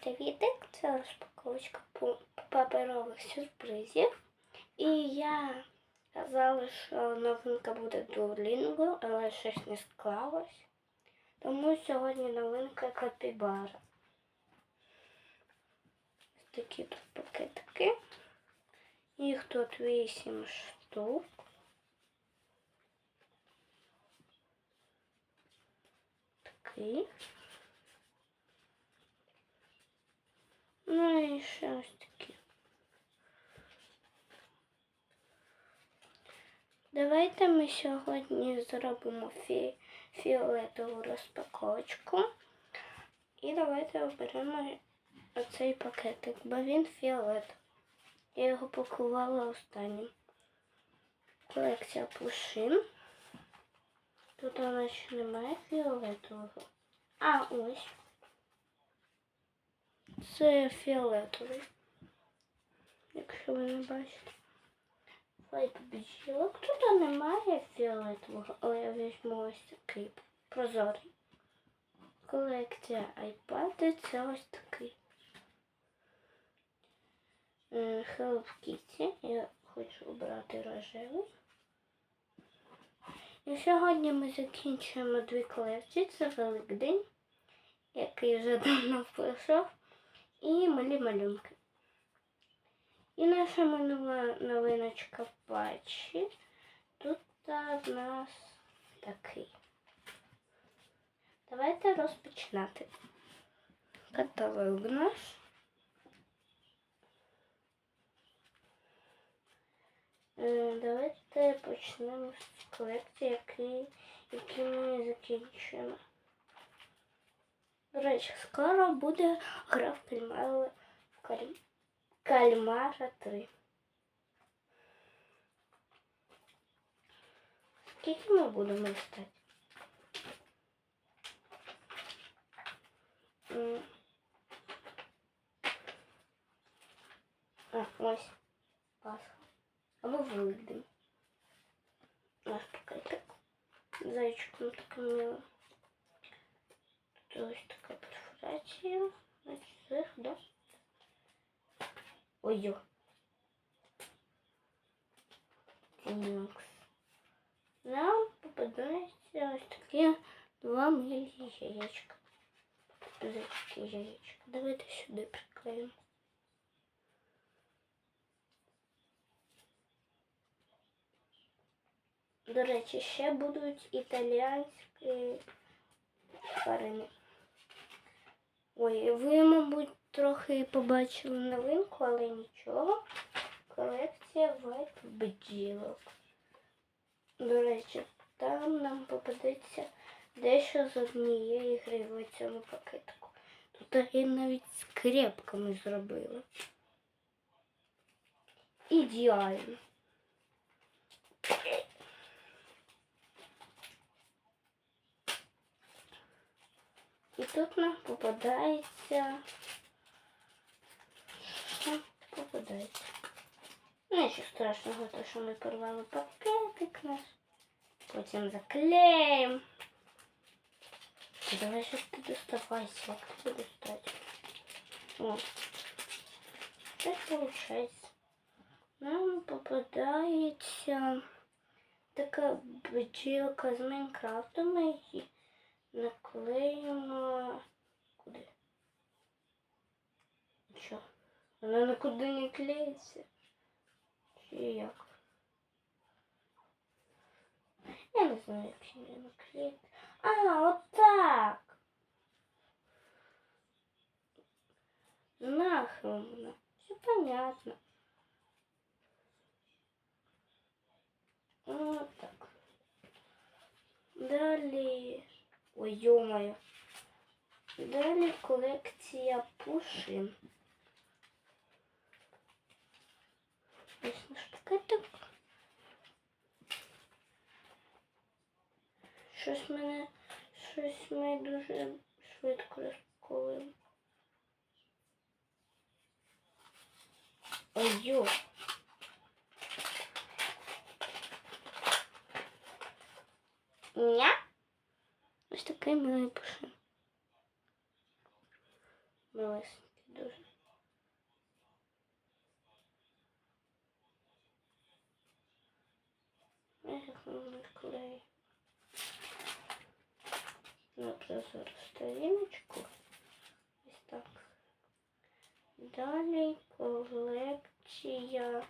привітик! Це розпаковочка паперових сюрпризів. І я казала, що новинка буде Duolingo, але щось не склалось. Тому сьогодні новинка капібара. Ось такі тут пакетики. Їх тут 8 штук. Такий. І. Давайте ми сьогодні зробимо фі фіолетову розпаковочку. І давайте оберемо оцей пакетик, бо він фіолетовий. Я його пакувала останнім. Колекція пушин. Тут вона ще немає фіолетового. А, ось. Це фіолетовий. Якщо ви не бачите. Файт бджілок. Тут немає фіолетового, але я візьму ось такий прозорий. Колекція iPad це ось такий. Е, Hello Kitty. Я хочу обрати рожевий. І сьогодні ми закінчуємо дві колекції. Це Великдень, який вже давно пройшов, і малі малюнки. І наша минула новиночка патчі. Тут в нас такий. Давайте розпочинати. Каталог наш. Е, Давайте почнемо з колекції, які, які ми закінчуємо. До скоро буде гра в кальмара, в каль- кальмара 3. Скільки ми будемо листати? М. А, ось. Пасха. Або Великдень. Наш пакетик. Зайчиком така мила. Тут ось така перфорація. Значить, зверх, да? Ой-ой. Так. Нам попадається ось такі два милі яєчка. Зайчики яєчка. Давайте сюди приклеїмо. До речі, ще будуть італіянські тварини. Ой, ви, мабуть, трохи побачили новинку, але нічого. Колекція вайп бджілок. До речі, там нам попадеться дещо з однієї гри в цьому пакетику. Тут я навіть скрепками зробила. Ідеально. І тут нам попадається. Що попадається? Нічого страшного, то що ми порвали пакетик наш. Потім заклеїмо. Давай щось ти доставайся, як ти достати. О. Так виходить. Нам попадається така бджілка з Майнкрафту. Ми її наклеїмо куди? Що? Вона нікуди не клеїться. Чи як? Я не знаю, як її наклеїти. А, отак. Нахрен вона. Все понятно. Вот так. Далі. Ой, йомаю. Далі колекція пушин. Ось наш пакетик. Щось мене, щось ми дуже швидко розпаковуємо. Ой, йо. Ня? Ось такий милий пушин. Малесенький. дуже. Як клей. На прозору сторіночку. Ось так. Далі колекція.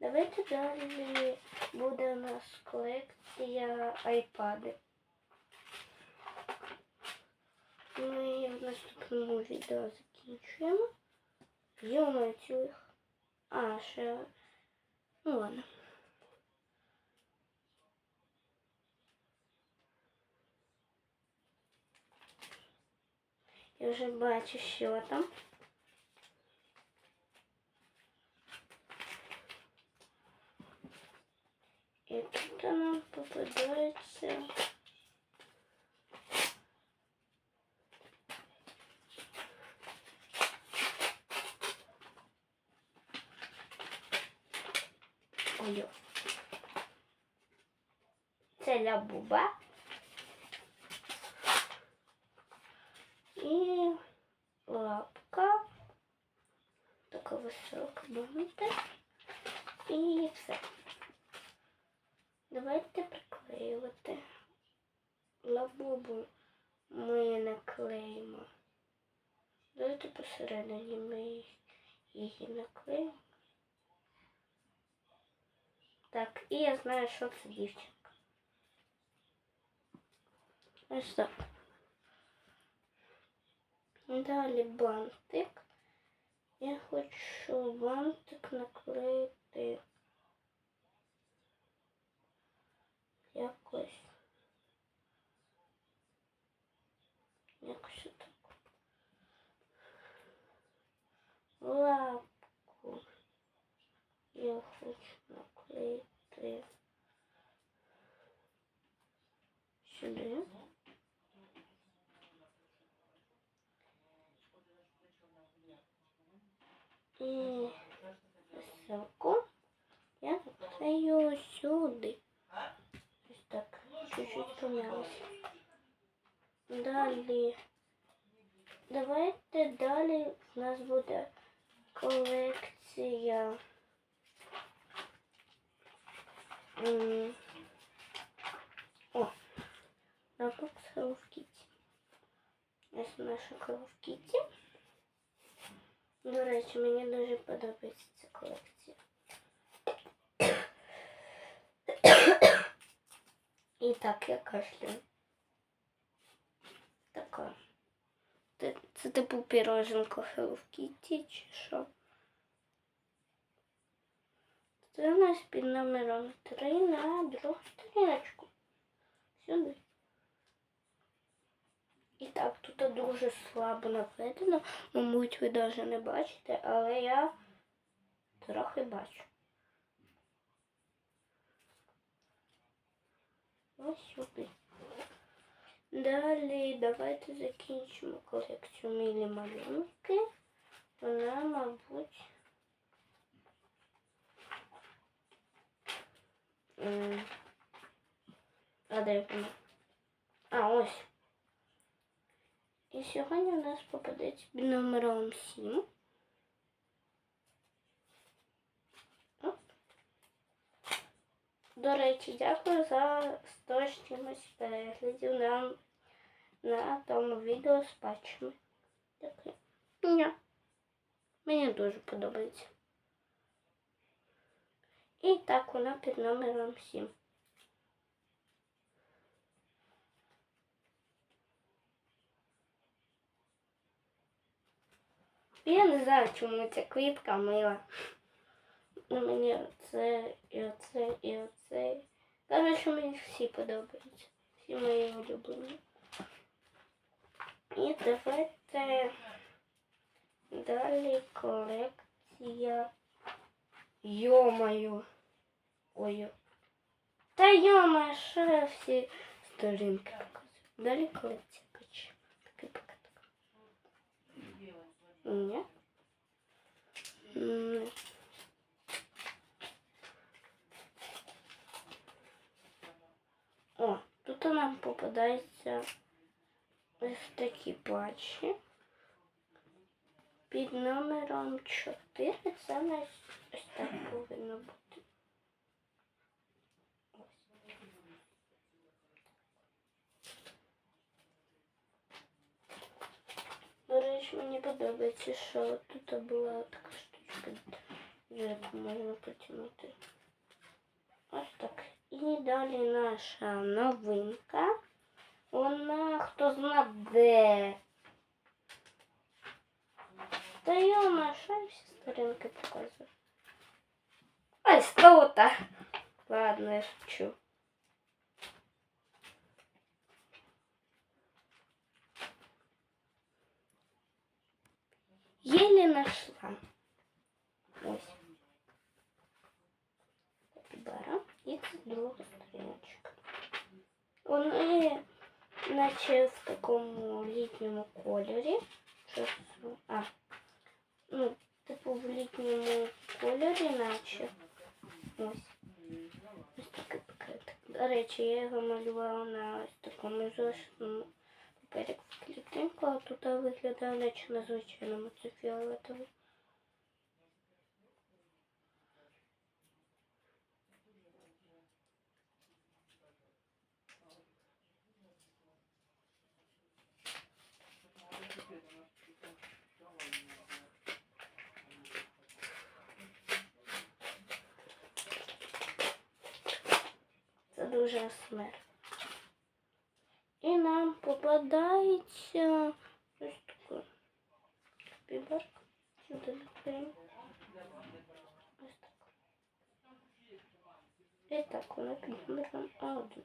Давайте далі буде у нас колекція айпади. Ми в наступному відео закінчуємо. Йома цих. А, ще. Ну ладно. Я вже бачу, що там. І тут нам попадається. Це лябуба. І лапка. Така висока, бачите? І все. Давайте приклеювати. Лабубу ми наклеїмо. Давайте посередині ми її наклеїмо. Так, і я знаю, що це дівчинка. Ось так. Далі бантик. Я хочу бантик наклеїти якось. Якось так. Лапку. чуть-чуть помялося. Далі. Давайте далі у нас буде колекція. М, О, Roblox Hello Kitty. Ось наша Hello Kitty. До речі, мені дуже подобається ця колекція. І так, я кашляю. Така. Це, це типу піроженко Hello Kitty чи що? Це у нас під номером 3 на другу сторіночку. Сюди. І так, тут дуже слабо наведено. Мабуть, ви навіть не бачите, але я трохи бачу. Ось сюди. Далі давайте закінчимо колекцію милі малюнки. Вона, мабуть. А де вона? А, ось. І сьогодні у нас попадеться номером 7. До речі, дякую за 100 з чимось переглядів на, на тому відео з патчами. Дякую. Ні. Мені дуже подобається. І так вона під номером 7. Я не знаю, чому ця квітка мила. Ну, мені оце, і оце, і оце. Каже, що мені всі подобаються. Всі мої улюблені. І давайте далі колекція. Йомаю. Ой. Та йома, що я всі сторінки показую. Далі колекція качу. Такий пакетик. Ні. М. Тут нам попадається ось такі патчі. під номером 4. Це ось так повинно бути. До речі, мені подобається, що тут була така штучка, яку можна потягнути. Ось так. І далі наша новинка. Вона хто зна де. Та йома, що я всі сторінки показую? Ось тут. Ладно, я шучу. Еле нашла. друга сторіночка. Вони наче в такому літньому кольорі. Щось, а, ну, типу в літньому кольорі, наче. Ось. Ось такий пакетик. До речі, я його малювала на ось такому зошитному папері в клітинку, а тут виглядає наче на звичайному це фіолетовий. Дуже смерть. І нам попадається ось таке. Відкриємо. Ось так. І так, вона під номером один.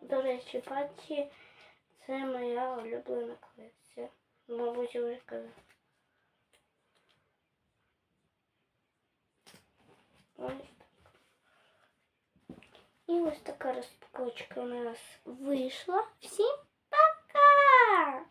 До речі, патчі це моя улюблена колекція. Мабуть, вже казав. Ось так. І ось така распаковочка у нас вийшла. Всім пока!